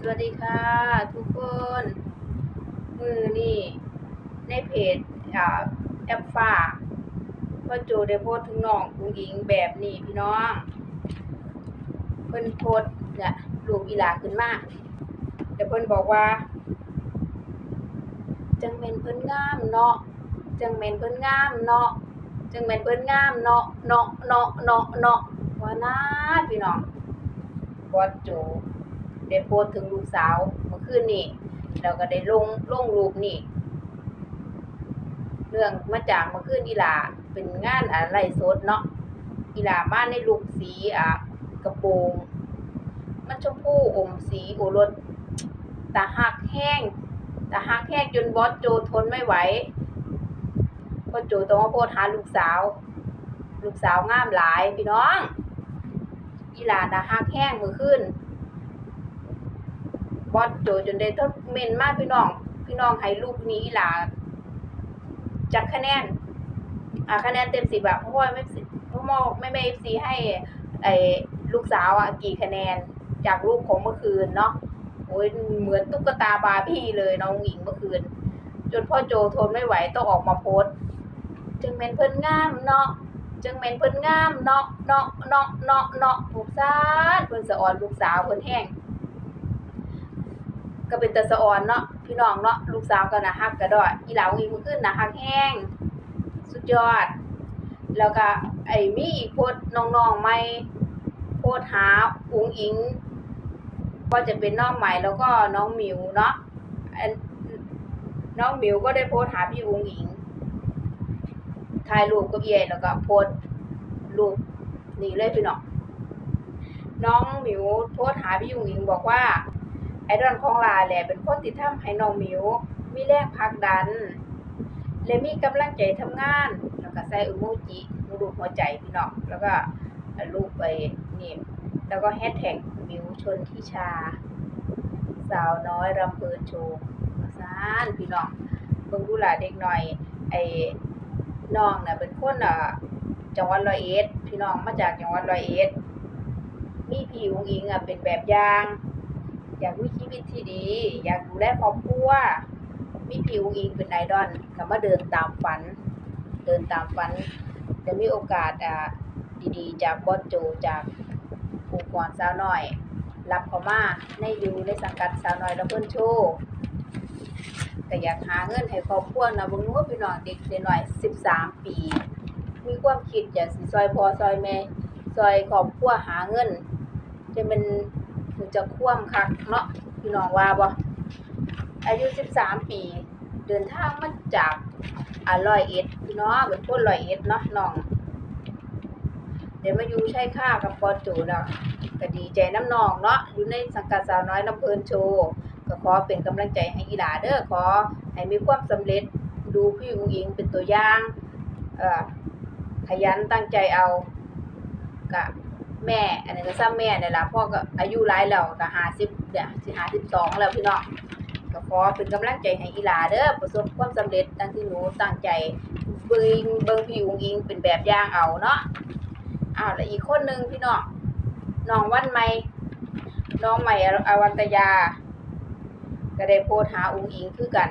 สวัสดีค่ะ ทุกคน มือนี่ในเพจแอปฟ้าพ่อโจได้โพสถึงน้องกุ้งอิงแบบนี้พี่น้องเพิ่นโพสเนี่ยรูปอีหลาขึ้นมาแต่เพิ่นบอกว่า จังแมนเพิ่นงามเนาะจังแมนเพิ่นงามเนาะจังแมนเพิ่นงามเนาะเนาะเนาะเนาะเนาะว่านะพี่น้องบอสโจ ได้โพสถึงลูกสาวเมื่อคืนนี้แล้วก็ได้ลงลงรูปนี่เรื่องมาจากเมื่อคืนอีหลาเป็นงานอะไรสดเนาะอีหลามาในลูกสีอะกระโปรงมันชมพูอมสีโอรสตาหักแห้งตาหักแห้งจนบอสโจทนไม่ไหวบอสโจต้องมาโพสหาลูกสาว ลูกสาวงามหลายพี่น้องอีหลาตาหักแห้งมื่อคืน อสโจจนได้ทดเมนมากพี่น้อง พี่น้องให้ลูกนี้หลาจักคะแนน อ่าคะแนนเต็มสิบอะเพราะว่าไม่สิพราะมอไม่ไม่เอฟซีให้ไอ้ลูกสาวอะกี่คะแนนจากรูปของเมื่อคืนเนาะโอ้ยเหมือนตุ๊กตาบาร์บี้เลยน้องหญิงเมื่อคืน จนพ่อโจทนไม่ไหวต้องออกมาโพสจึงเมนเพิ่นงามเนาะจึงเมนเพิ่นงามเนาะเนาะเนาะเนาะเนาะถูกซานเพิ่นสะออนลูกสาวเพิ่นแห้ง ก็เป็นตาสะออนเนาะพี่น้องเนาะลูกสาวก็นะฮักกระดอดอีหลาวอีมือขึ้นนะฮักแห้งสุดยอด แล้วก็ไอ้มีอีกโพดน้องๆใหม่โพดหาอุ๋งอิง ก็จะเป็นน้องใหม่แล้วก็น้องหมิวเนาะน้องหมิวก็ได้โพสต์หาพี่อุ๋งอิงถ่ายรูปกับเย่แล้วก็โพสต์รูปนี่เลยพี่น้องน้องหมิวโพสต์หาพี่อุ๋งอิงบอกว่า ไอดอลของลาแหละเป็นคนที่ทำให้น้องมิวมีแรงผลักดัน และมีกำลังใจทำงาน แล้วก็ใส่อุโมจิรูปหัวใจพี่น้องแล้วก็รูปไปนี่แล้วก็แฮชแท็กมิวชนทิชา สาวน้อยรำเพลินโชว์ซานพี่น้องเบิ่งดูหล่ะเด็กหน่อย ไอ้น้องน่ะเป็นคนอะจังหวัดร้อยเอ็ดพี่น้องมาจากจังหวัดร้อยเอ็ดมีพี่อุ๋งอิงอะเป็นแบบอย่าง อยากมีชีวิตที่ดี อยากดูแลครอบครัวมีผิวอิงเป็นไอดอลก็มาเดินตามฝัน เดินตามฝัน จะมีโอกาสอ่าดีๆ จากบอสโจจากองค์กรสาวน้อย รับเขามาในอยู่ในสังกัดสาวน้อยแล้วเพิ่นโชว์ก็อยากหาเงินให้ครอบครัวนะบิ่งว่าพี่น้องเด็กน้อย13ปี มีความคิดอยากสิซอยพอซอยแม่ซอยครอบครัวหาเงิน จะเป็น หูจะคว่ำคักเนาะพี่น้องว่าบ่อายุ 13 ปี เดินทางมาจากอาร้อยเอ็ดพี่น้องเป็นคนร้อยเอ็ดเนาะน้อง เดี๋ยวมาอยู่ใช้ค่ากับปอจูแล้วก็ดีใจน้ำนองเนาะอยู่ในสังกัดสาวน้อยลำเพลินโชว์ก็ขอเป็นกำลังใจให้อีหลาเด้อขอให้มีความสำเร็จดูพี่อุ๋งอิงเป็นตัวอย่างขยันตั้งใจเอากะ แม่ อันนี้ก็ซ้ำแม่เนี่ยละพ่อก็อายุหลายแล้วก็50เนี่ยวสิ52แล้วพี่น้องก็ขอเป็นกำลังใจให้อีหลาเด้อประสบความสำเร็จดังที่หนูตั้งใจเบิงเบิงพี่อุงอิงเป็นแบบอย่างเอาเนาะอ้าวแล้วอีกคนหนึ่งพี่น้องน้องวันใหม่น้องใหม่อวันตยา ก็ได้โพสต์หาอุงอิงคือกัน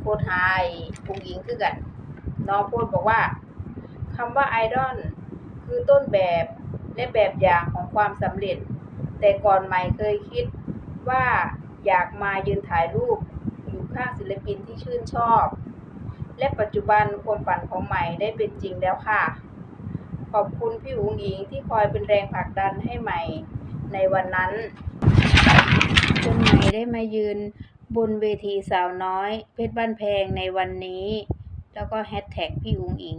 โพสต์หาไอ้อุ้งอิงคือกัน น้องโพสต์บอกว่าคำว่าไอดอลคือต้นแบบ และแบบอย่างของความสำเร็จ แต่ก่อนใหม่เคยคิดว่าอยากมายืนถ่ายรูปอยู่ข้างศิลปินที่ชื่นชอบ และปัจจุบันความฝันของใหม่ได้เป็นจริงแล้วค่ะ ขอบคุณพี่อุ๋งอิงที่คอยเป็นแรงผลักดันให้ใหม่ในวันนั้นจนใหม่ได้มายืนบนเวทีสาวน้อย เพชรบ้านแพงในวันนี้ แล้วก็แฮชแท็กพี่อุ๋งอิง